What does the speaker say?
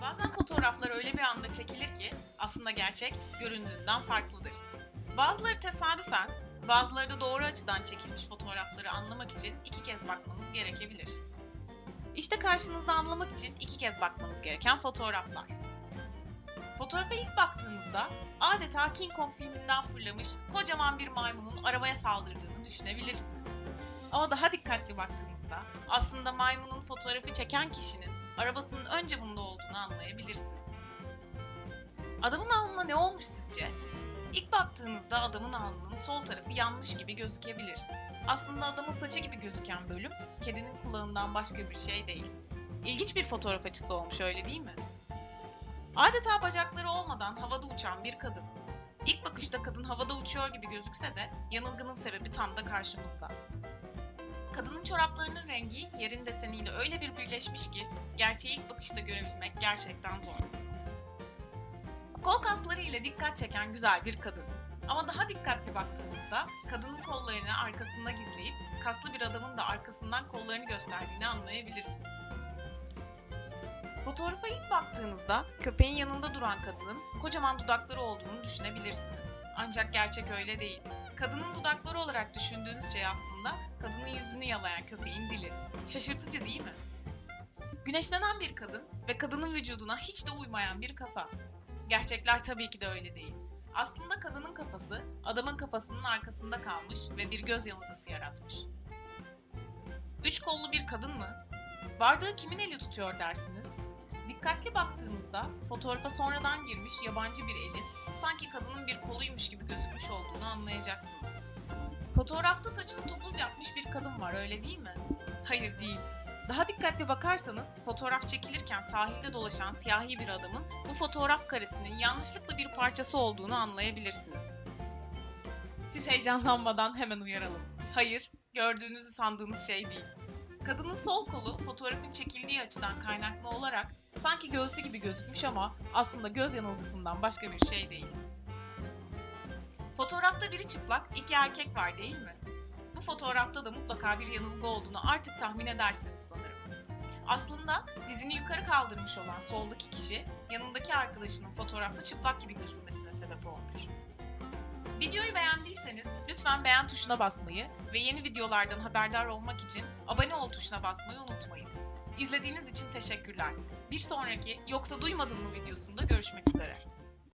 Bazen fotoğraflar öyle bir anda çekilir ki aslında gerçek göründüğünden farklıdır. Bazıları tesadüfen, bazıları da doğru açıdan çekilmiş fotoğrafları anlamak için iki kez bakmanız gerekebilir. İşte karşınızda anlamak için iki kez bakmanız gereken fotoğraflar. Fotoğrafa ilk baktığınızda adeta King Kong filminden fırlamış kocaman bir maymunun arabaya saldırdığını düşünebilirsiniz. Ama daha dikkatli baktığınızda aslında maymunun fotoğrafı çeken kişinin arabasının önce bunda olduğunu anlayabilirsiniz. Adamın alnına ne olmuş sizce? İlk baktığınızda adamın alnının sol tarafı yanmış gibi gözükebilir. Aslında adamın saçı gibi gözüken bölüm kedinin kulağından başka bir şey değil. İlginç bir fotoğraf açısı olmuş öyle değil mi? Adeta bacakları olmadan havada uçan bir kadın. İlk bakışta kadın havada uçuyor gibi gözükse de yanılgının sebebi tam da karşımızda. Kadının çoraplarının rengi yerin deseniyle öyle bir birleşmiş ki gerçeği ilk bakışta görebilmek gerçekten zor. Kol kasları ile dikkat çeken güzel bir kadın. Ama daha dikkatli baktığınızda kadının kollarını arkasında gizleyip kaslı bir adamın da arkasından kollarını gösterdiğini anlayabilirsiniz. Fotoğrafa ilk baktığınızda köpeğin yanında duran kadının kocaman dudakları olduğunu düşünebilirsiniz. Ancak gerçek öyle değil. Kadının dudakları olarak düşündüğünüz şey aslında kadının yüzünü yalayan köpeğin dili. Şaşırtıcı değil mi? Güneşlenen bir kadın ve kadının vücuduna hiç de uymayan bir kafa. Gerçekler tabii ki de öyle değil. Aslında kadının kafası adamın kafasının arkasında kalmış ve bir göz yanılgısı yaratmış. Üç kollu bir kadın mı? Bardağı kimin eli tutuyor dersiniz? Dikkatli baktığınızda fotoğrafa sonradan girmiş yabancı bir elin sanki kadının bir koluymuş gibi gözükmüş olduğunu anlayacaksınız. Fotoğrafta saçını topuz yapmış bir kadın var öyle değil mi? Hayır değil. Daha dikkatli bakarsanız fotoğraf çekilirken sahilde dolaşan siyahi bir adamın bu fotoğraf karesinin yanlışlıkla bir parçası olduğunu anlayabilirsiniz. Siz heyecanlanmadan hemen uyaralım. Hayır, gördüğünüzü sandığınız şey değil. Kadının sol kolu fotoğrafın çekildiği açıdan kaynaklı olarak sanki göğsü gibi gözükmüş ama aslında göz yanılgısından başka bir şey değil. Fotoğrafta biri çıplak, iki erkek var değil mi? Bu fotoğrafta da mutlaka bir yanılgı olduğunu artık tahmin edersiniz sanırım. Aslında dizini yukarı kaldırmış olan soldaki kişi yanındaki arkadaşının fotoğrafta çıplak gibi gözükmesine sebep olmuş. Videoyu beğendiyseniz lütfen beğen tuşuna basmayı ve yeni videolardan haberdar olmak için abone ol tuşuna basmayı unutmayın. İzlediğiniz için teşekkürler. Bir sonraki Yoksa Duymadın mı videosunda görüşmek üzere.